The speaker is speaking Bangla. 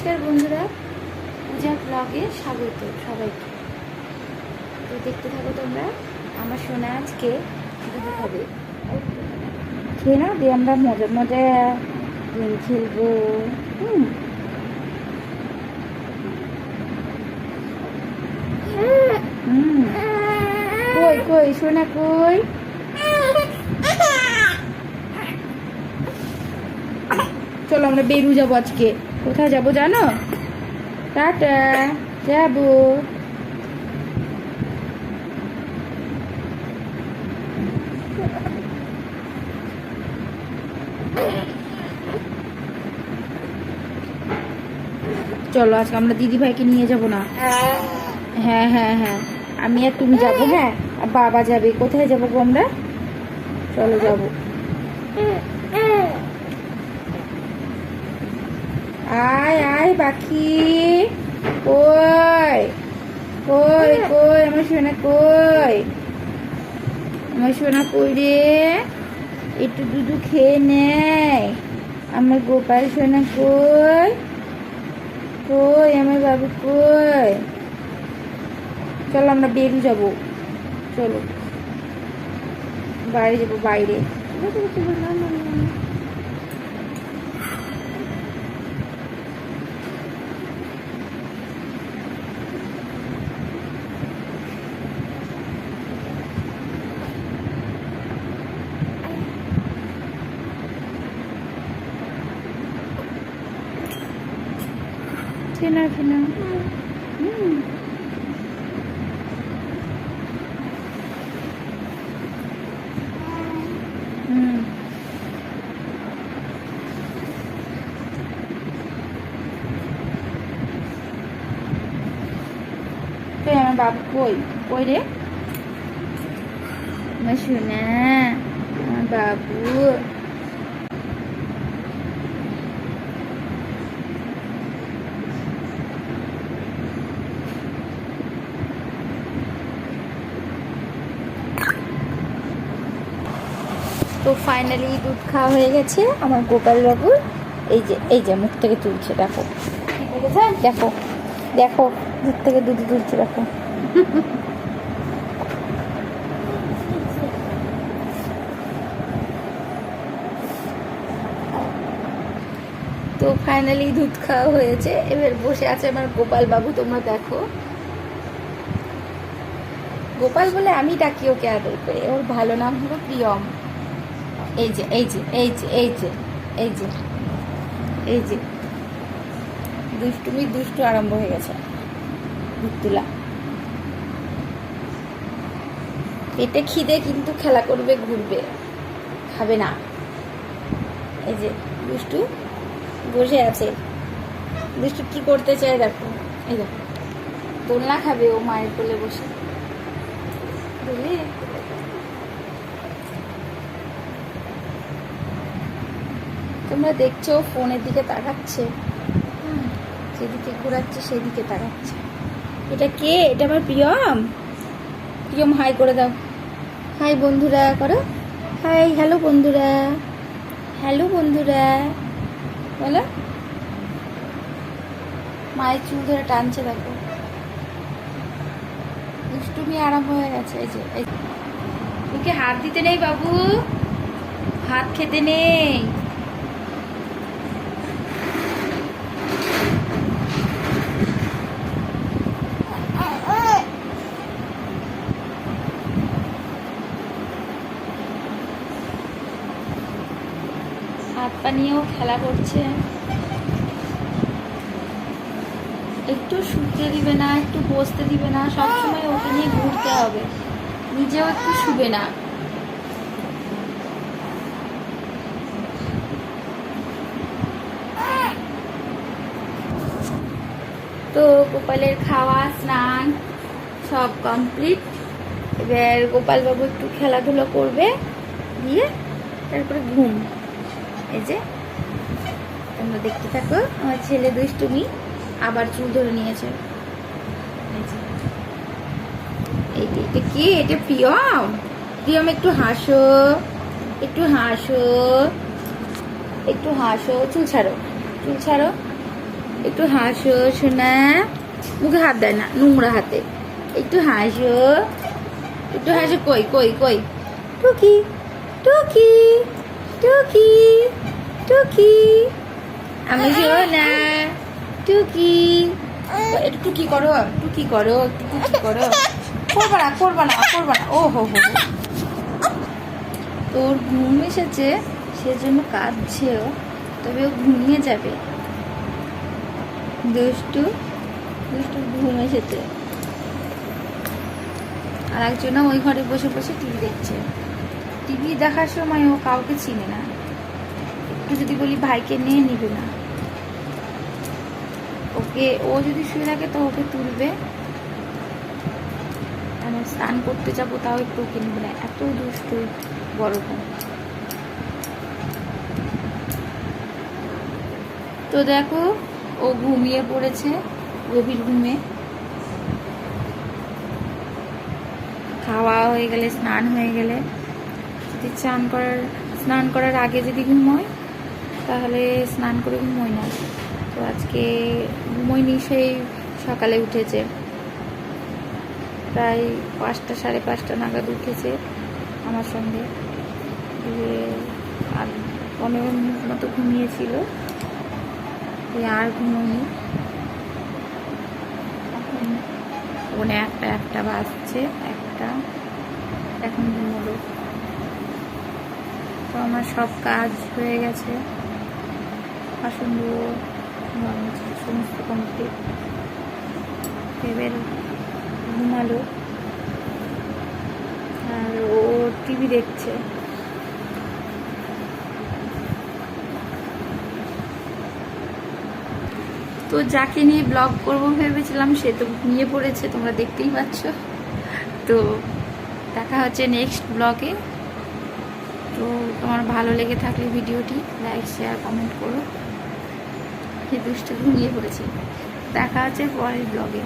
নমস্কার বন্ধুরা, পূজা ব্লগে স্বাগত সবাইকে। তো দেখতে থাকো তোমরা, আমার সোনা আজকে দুধ খাবে। খেয়ে নাও, দিয়ে আমরা মজা মজা গেম খেলব। হুম। কই কই, সোনা কই? চলো আমরা বেরু যাব আজকে। কোথায় যাব জানো? টাটা, যাব। চলো, আজকে আমরা দিদি ভাইকে নিয়ে যাব না। হ্যাঁ হ্যাঁ হ্যাঁ। আমি আর তুমি যাব হ্যাঁ? আর বাবা যাবে। কোথায় যাব আমরা? চলো, যাব। আয় আয় পাখি। কই? কই কই? আমার সোনা কই? আমার সোনা কই রে? একটু দুধু খেয়ে নেয়। আমার গোপাল সোনা কই? কই? আমার বাবু কই? চলো আমরা বেরু যাব। চলো। বাইরে যাব বাইরে। চেনা চেনা হুম হুম কই আমার বাবু কই কই রে আমার সোনা আমার তো ফাইনালি দুধ খাওয়া হয়ে গেছে আমার গোপাল বাবুর এই যে এই যে, মুখ থেকে তুলছে, দেখো। দেখো দেখো দুধ থেকে দুধ তুলছে, দেখো। তো ফাইনালি দুধ খাওয়া হয়েছে। এবার বসে আছে আমার গোপাল বাবু তোমরা দেখো। গোপাল বলে আমি ডাকি ওকে আদর করে। ওর ভালো নাম হলো প্রিয়ম। এই যে এই যে এই যে এই যে এই যে এই যে। দুষ্টুমি দুষ্টু আরম্ভ হয়ে গেছে। দুধ তোলা পেটে খিদে কিন্তু খেলা করবে, ঘুরবে। খাবে না। এই যে, দুষ্টু বসে আছে। দুষ্টু কি করতে চায় দেখো। এই দেখো দোলনা খাবে ও মায়ের কোলে বসে। বুঝলি তোমরা দেখছ ফোনের দিকে তাকাচ্ছে। যেদিকে ঘোরাচ্ছে সেদিকে তাকাচ্ছে। এটা কে? এটা আমার প্রিয়ম? প্রিয়ম হাই করে দাও। হাই বন্ধুরা করো। হাই হ্যালো বন্ধুরা। হ্যালো বন্ধুরা। বলো। মায়ের চুল ধরে টানছে দেখো। দুষ্টুমি আরাম হয়ে গেছে এই যে তোকে হাত দিতে নেই বাবু। হাত খেতে নেই। হাত পা নিয়েও খেলা করছে। একটু শুতে দিবে না, একটু বসতে দিবে না, সবসময় ওকে নিয়ে ঘুরতে হবে। নিজেও একটু শুবে না। তো গোপালের খাওয়া, স্নান সব কমপ্লিট। এবার গোপাল বাবু একটু খেলাধুলো করবে দিয়ে তারপরে ঘুম। এই যে, তোমরা দেখতে থাকো, আমার ছেলে দুষ্টুমি আবার চুল ধরে নিয়েছে। এই এইটা এটা কি? এটা প্রিয়ম? প্রিয়ম, একটু হাসো একটু হাসো একটু হাসো, চুল ছাড়ো চুল ছাড়ো, একটু হাসো শোনা মুখে হাত দেয় না, নোংরা হাতে। একটু হাসো একটু হাসো, কই কই কই? টুকি টুকি। টুকি টুকি। আমি শোনা টুকি। একটু টুকি করো টুকি করো টুকি করো। করবা না করবা না করবা না। ও হো হো। তোর ঘুম এসেছে সেজন্য কাঁদছেও তবে ও ঘুমিয়ে যাবে। দুষ্টু দুষ্টু ঘুম এসেছে। আর একজন ওই ঘরে বসে বসে টিভি দেখছে। টিভি দেখার সময় ও কাউকে চিনে না। একটু যদি বলি, ভাইকে নিয়ে নিবে না। ওকে, ও যদি শুয়ে থাকে তো ওকে তুলবে। আমি স্নান করতে যাব, তাও একটু ওকে নিবে না। এত দুষ্টু বড় বোন। তো দেখো, ও ঘুমিয়ে পড়েছে গভীর ঘুমে। খাওয়া হয়ে গেলে, স্নান হয়ে গেলে। যদি চান করার, স্নান করার আগে যদি ঘুমোয় তাহলে স্নান করে ঘুমোয় না। তো আজকে ঘুমোয়নি সেই সকালে উঠেছে। প্রায় পাঁচটা, সাড়ে পাঁচটা নাগাদ উঠেছে আমার সঙ্গে। দিয়ে আর পনেরো মিনিট মতো ঘুমিয়েছিল। আর ঘুমোয়নি এখন একটা একটা বাজছে, একটা। এখন ঘুমোলো তো আমার সব কাজ হয়ে গেছে। মোছা সমস্ত কমপ্লিট এবার ঘুমালো। আর ও টিভি দেখছে। তো যাকে নিয়ে ব্লগ করব ভেবেছিলাম, সে তো নিয়ে পড়েছে, তোমরা দেখতেই পাচ্ছ। তো দেখা হচ্ছে নেক্সট ব্লগে তো তোমার ভালো লেগে থাকলে ভিডিওটি লাইক শেয়ার কমেন্ট করো। সে দুষ্টু ঘুমিয়ে পড়েছে। দেখা আছে পরের ব্লগে